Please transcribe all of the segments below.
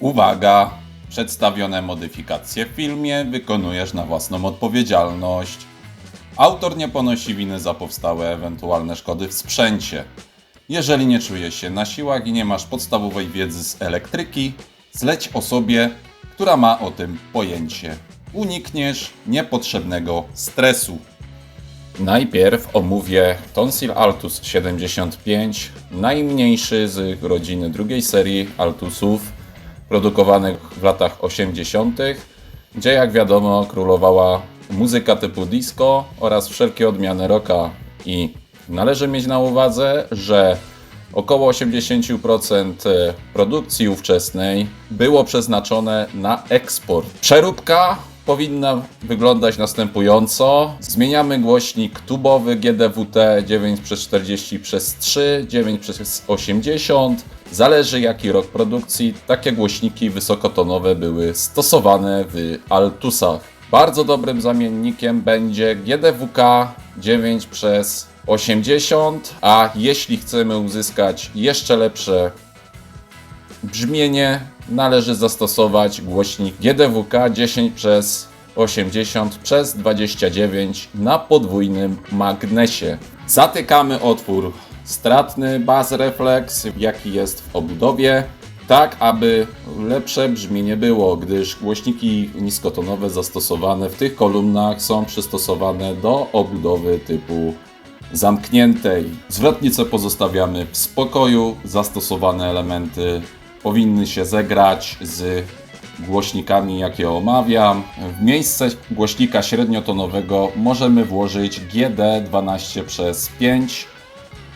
Uwaga! Przedstawione modyfikacje w filmie wykonujesz na własną odpowiedzialność. Autor nie ponosi winy za powstałe ewentualne szkody w sprzęcie. Jeżeli nie czujesz się na siłach i nie masz podstawowej wiedzy z elektryki, zleć osobie, która ma o tym pojęcie. Unikniesz niepotrzebnego stresu. Najpierw omówię Tonsil Altus 75, najmniejszy z rodziny drugiej serii Altusów, produkowanych w latach 80., gdzie jak wiadomo królowała muzyka typu disco oraz wszelkie odmiany rocka. I należy mieć na uwadze, że około 80% produkcji ówczesnej było przeznaczone na eksport. Przeróbka powinna wyglądać następująco. Zmieniamy głośnik tubowy GDWT 9 przez 40 przez 3, 9 przez 80. Zależy jaki rok produkcji, takie głośniki wysokotonowe były stosowane w Altusach. Bardzo dobrym zamiennikiem będzie GDWK 9 przez 80, a jeśli chcemy uzyskać jeszcze lepsze brzmienie należy zastosować głośnik GDWK 10 przez 80 przez 29 na podwójnym magnesie. Zatykamy otwór stratny bas reflex, jaki jest w obudowie, tak aby lepsze brzmienie było, gdyż głośniki niskotonowe zastosowane w tych kolumnach są przystosowane do obudowy typu zamkniętej. Zwrotnicę pozostawiamy w spokoju. Zastosowane elementy powinny się zegrać z głośnikami, jakie omawiam. W miejsce głośnika średniotonowego możemy włożyć GD 12 przez 5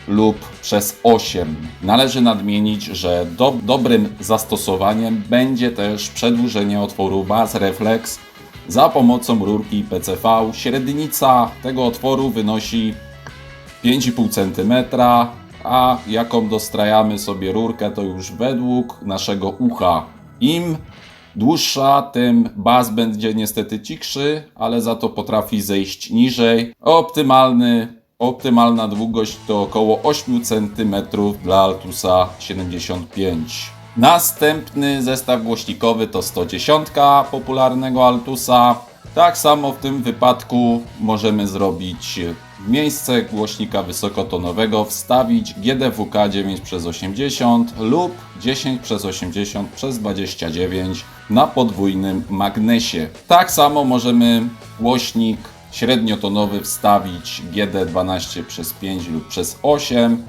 lub przez 8. Należy nadmienić, że do, dobrym zastosowaniem będzie też przedłużenie otworu bas reflex za pomocą rurki PCV. Średnica tego otworu wynosi 5,5 cm, a jaką dostrajamy sobie rurkę, to już według naszego ucha. Im dłuższa, tym bas będzie niestety cichszy, ale za to potrafi zejść niżej. Optymalny, optymalna długość to około 8 cm dla Altusa 75. Następny zestaw głośnikowy to 110 popularnego Altusa. Tak samo w tym wypadku możemy zrobić w miejsce głośnika wysokotonowego wstawić GDWK 9 przez 80 lub 10 przez 80 przez 29 na podwójnym magnesie. Tak samo możemy głośnik średniotonowy wstawić GD 12 przez 5 lub przez 8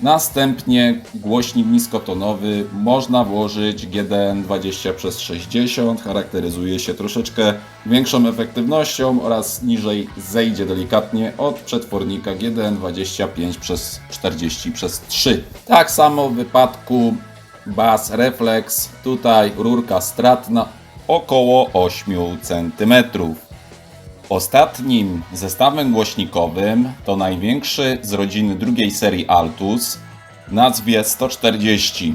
Następnie głośnik niskotonowy można włożyć GDN 20 przez 60 charakteryzuje się troszeczkę większą efektywnością oraz niżej zejdzie delikatnie od przetwornika GDN 25 przez 40 przez 3. Tak samo w wypadku Bass Reflex, tutaj rurka stratna około 8 cm. Ostatnim zestawem głośnikowym to największy z rodziny drugiej serii Altus w nazwie 140.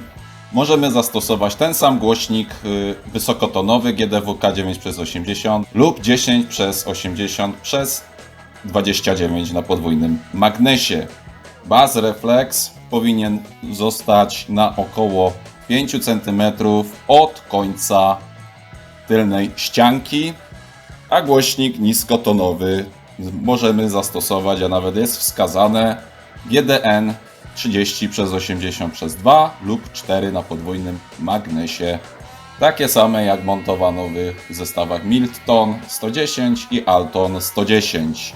Możemy zastosować ten sam głośnik y, wysokotonowy GDWK 9 przez 80 lub 10 przez 80 przez 29 na podwójnym magnesie. Baz reflex powinien zostać na około 5 cm od końca tylnej ścianki a głośnik niskotonowy możemy zastosować, a nawet jest wskazane GDN 30 przez 80 przez 2 lub 4 na podwójnym magnesie. Takie same jak montowano w zestawach Milton 110 i Alton 110.